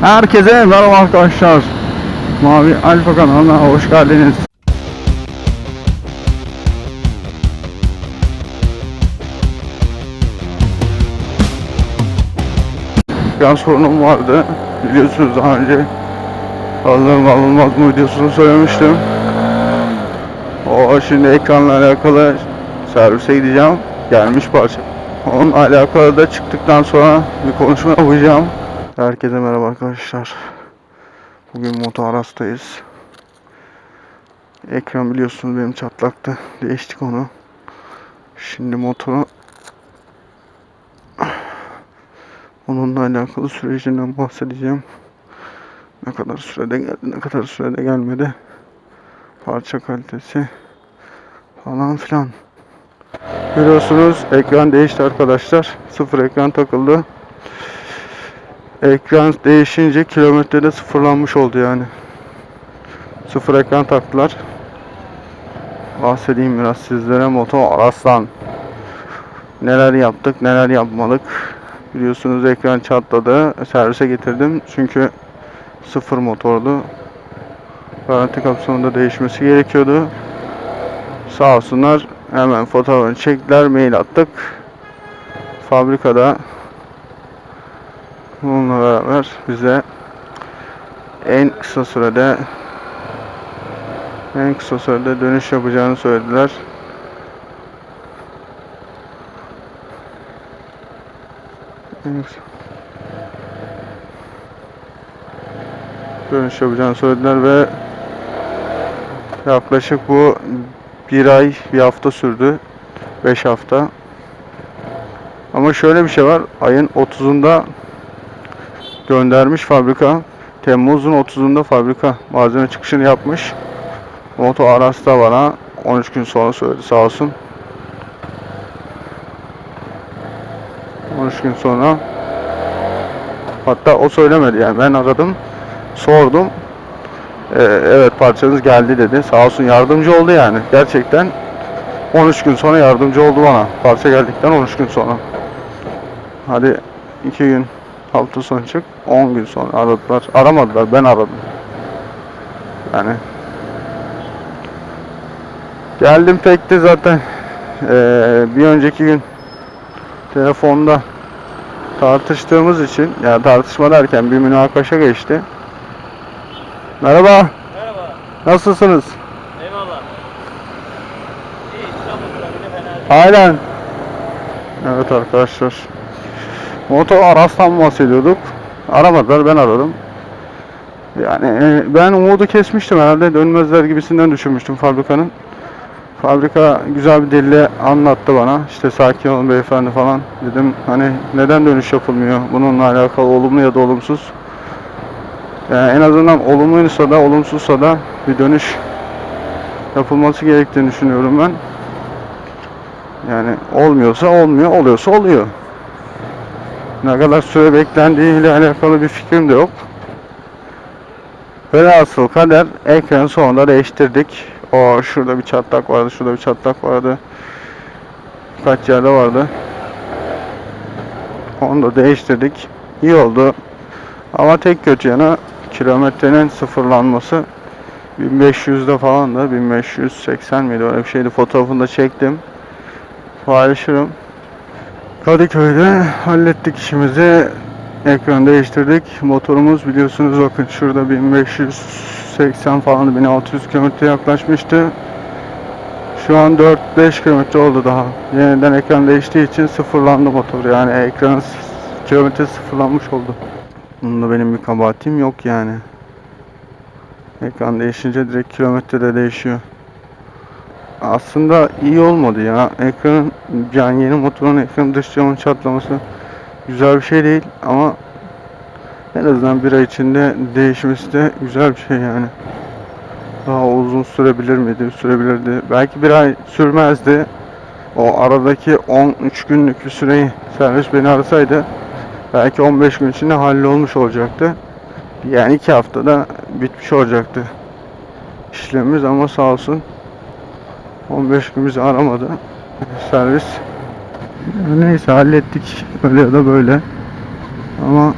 Herkese merhaba arkadaşlar. Mavi Alfa kanalına hoş geldiniz. Biraz sorunum vardı. Biliyorsunuz daha önce alınır mı alınmaz mı videosunu söylemiştim. O şimdi ekranla alakalı servise gideceğim. Gelmiş parça. Onunla alakalı da çıktıktan sonra bir konuşma yapacağım. Herkese merhaba arkadaşlar. Bugün Moto Aras'tayız. Ekran biliyorsunuz benim çatlaktı. Değiştik onu. Şimdi motoru onunla alakalı sürecinden bahsedeceğim. Ne kadar sürede geldi, ne kadar sürede gelmedi. Parça kalitesi falan filan. Görüyorsunuz ekran değişti arkadaşlar. Sıfır ekran takıldı. Ekran değişince kilometrede sıfırlanmış oldu yani. Sıfır ekran taktılar. Bahsedeyim biraz sizlere Moto Araslan. Neler yaptık, neler yapmalık. Biliyorsunuz ekran çatladı. Servise getirdim. Çünkü sıfır motordu. Garanti kapsamında değişmesi gerekiyordu. Sağ olsunlar hemen fotoğrafını çektiler, mail attık. Fabrikada bununla beraber bize en kısa sürede en kısa sürede dönüş yapacağını söylediler. Dönüş yapacağını söylediler ve yaklaşık bu bir ay bir hafta sürdü. 5 hafta. Ama şöyle bir şey var. Ayın 30'unda göndermiş fabrika. Temmuz'un 30'unda fabrika malzeme çıkışını yapmış. Moto Aras da bana 13 gün sonra söyledi sağ olsun. 13 gün sonra. Hatta o söylemedi yani. Ben aradım sordum. Ee, evet parçanız geldi dedi. Sağ olsun yardımcı oldu yani. Gerçekten 13 gün sonra yardımcı oldu bana. Parça geldikten 13 gün sonra. Hadi 2 gün hafta sonu çık 10 gün sonra aradılar aramadılar ben aradım yani geldim pek de zaten ee, bir önceki gün telefonda tartıştığımız için yani tartışma derken bir münakaşa geçti. Merhaba, Merhaba. nasılsınız? Eyvallah. İyi. Aynen. Evet arkadaşlar. Moto Aras'tan bahsediyorduk. Aramadılar, ben aradım. Yani e, ben umudu kesmiştim herhalde dönmezler gibisinden düşünmüştüm fabrikanın. Fabrika güzel bir dille anlattı bana. İşte sakin olun beyefendi falan. Dedim hani neden dönüş yapılmıyor? Bununla alakalı olumlu ya da olumsuz. Yani en azından olumluysa da olumsuzsa da bir dönüş yapılması gerektiğini düşünüyorum ben. Yani olmuyorsa olmuyor, oluyorsa oluyor. Ne kadar süre beklendiği ile alakalı bir fikrim de yok. Velhasıl kader ekranı sonunda değiştirdik. O şurada bir çatlak vardı, şurada bir çatlak vardı. Kaç yerde vardı. Onu da değiştirdik. İyi oldu. Ama tek kötü yanı kilometrenin sıfırlanması. 1500'de falan da 1580 miydi öyle bir şeydi. Fotoğrafını da çektim. Paylaşırım. Kadıköy'de hallettik işimizi. Ekran değiştirdik. Motorumuz biliyorsunuz bakın şurada 1580 falan 1600 kilometre yaklaşmıştı. Şu an 4-5 kilometre oldu daha. Yeniden ekran değiştiği için sıfırlandı motor. Yani ekranın s- kilometre sıfırlanmış oldu. Bunda benim bir kabahatim yok yani. Ekran değişince direkt kilometre de değişiyor. Aslında iyi olmadı ya. Ekranın yani yeni motorun ekran dış camın çatlaması güzel bir şey değil ama en azından bir ay içinde değişmesi de güzel bir şey yani. Daha uzun sürebilir miydi? Sürebilirdi. Belki bir ay sürmezdi. O aradaki 13 günlük bir süreyi servis beni arasaydı belki 15 gün içinde hallolmuş olacaktı. Yani iki haftada bitmiş olacaktı işlemimiz ama sağ olsun 15 gün bizi aramadı servis. Neyse hallettik öyle ya da böyle. Ama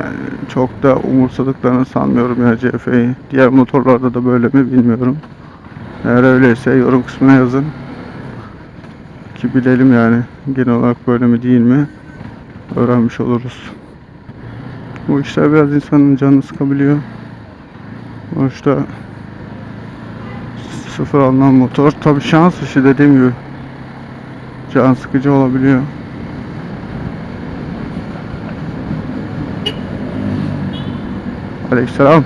Yani çok da umursadıklarını sanmıyorum ya CF'yi. Diğer motorlarda da böyle mi bilmiyorum. Eğer öyleyse yorum kısmına yazın. Ki bilelim yani genel olarak böyle mi değil mi öğrenmiş oluruz. Bu işler biraz insanın canını sıkabiliyor. Sonuçta sıfır alınan motor tabi şans işi dediğim gibi can sıkıcı olabiliyor. Aleykümselam.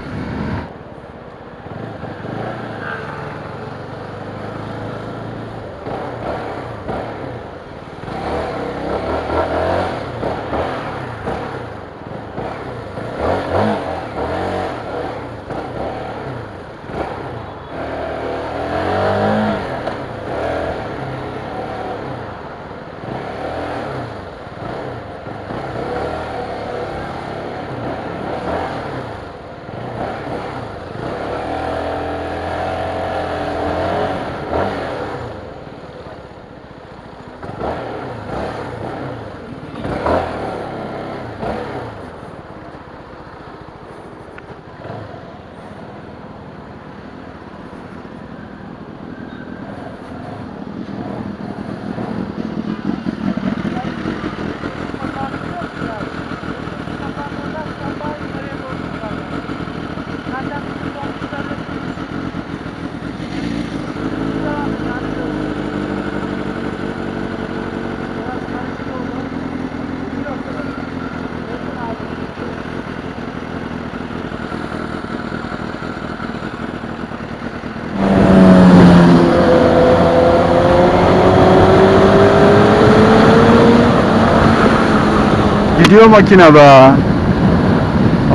Gidiyor makine be.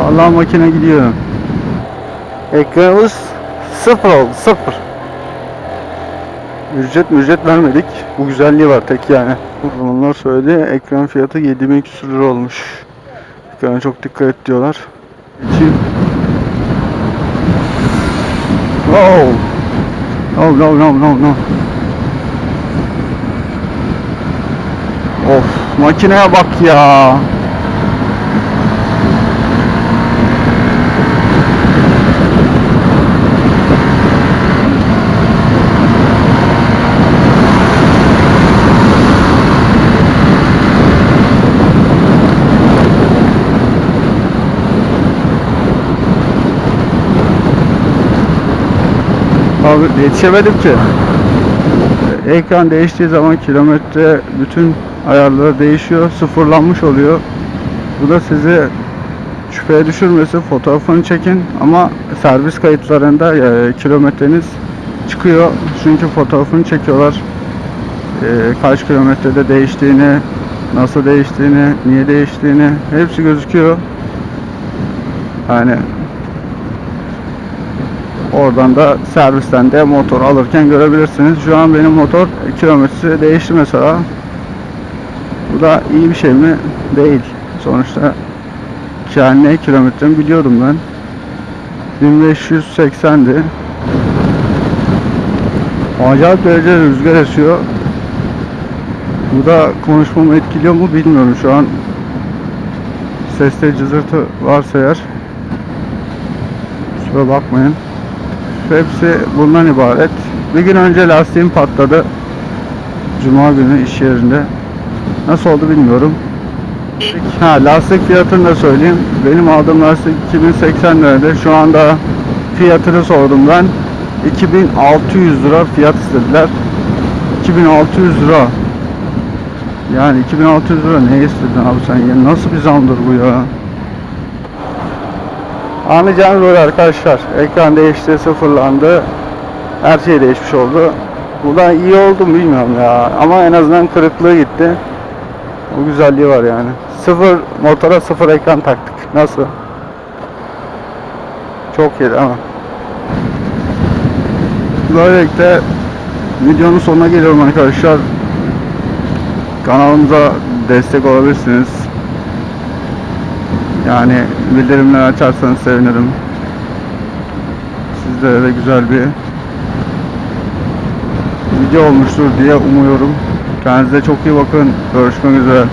Allah makine gidiyor. Ekranımız sıfır oldu sıfır. Ücret ücret vermedik. Bu güzelliği var tek yani. Onlar söyledi ekran fiyatı 7000 küsur lira olmuş. Ekrana çok dikkat et diyorlar. İçin. Oh. No no no no no. Of makineye bak ya. Abi yetişemedim ki. Ekran değiştiği zaman kilometre bütün ayarları değişiyor, sıfırlanmış oluyor. Bu da sizi şüpheye düşürmesin, fotoğrafını çekin ama servis kayıtlarında e, kilometreniz çıkıyor. Çünkü fotoğrafını çekiyorlar. E, kaç kilometrede değiştiğini, nasıl değiştiğini, niye değiştiğini hepsi gözüküyor. Yani Oradan da servisten de motor alırken görebilirsiniz. Şu an benim motor kilometresi değişti mesela. Bu da iyi bir şey mi? Değil. Sonuçta kendi kilometremi biliyordum ben. 1580'di. Acayip derece rüzgar esiyor. Bu da konuşmamı etkiliyor mu bilmiyorum şu an. Seste cızırtı varsa eğer. Kusura bakmayın. Hepsi bundan ibaret. Bir gün önce lastiğim patladı. Cuma günü iş yerinde. Nasıl oldu bilmiyorum. Ha lastik fiyatını da söyleyeyim. Benim aldığım lastik 2080 liraydı. Şu anda fiyatını sordum ben. 2600 lira fiyat istediler. 2600 lira. Yani 2600 lira ne istedin abi sen ya? Nasıl bir zamdır bu ya? Anlayacağınız böyle arkadaşlar. Ekran değişti, sıfırlandı. Her şey değişmiş oldu. Bu da iyi oldu mu bilmiyorum ya. Ama en azından kırıklığı gitti. O güzelliği var yani. Sıfır motora sıfır ekran taktık. Nasıl? Çok iyi ama. Böylelikle videonun sonuna geliyorum arkadaşlar. Kanalımıza destek olabilirsiniz. Yani bildirimleri açarsanız sevinirim. Sizlere de güzel bir video olmuştur diye umuyorum. Kendinize çok iyi bakın. Görüşmek üzere.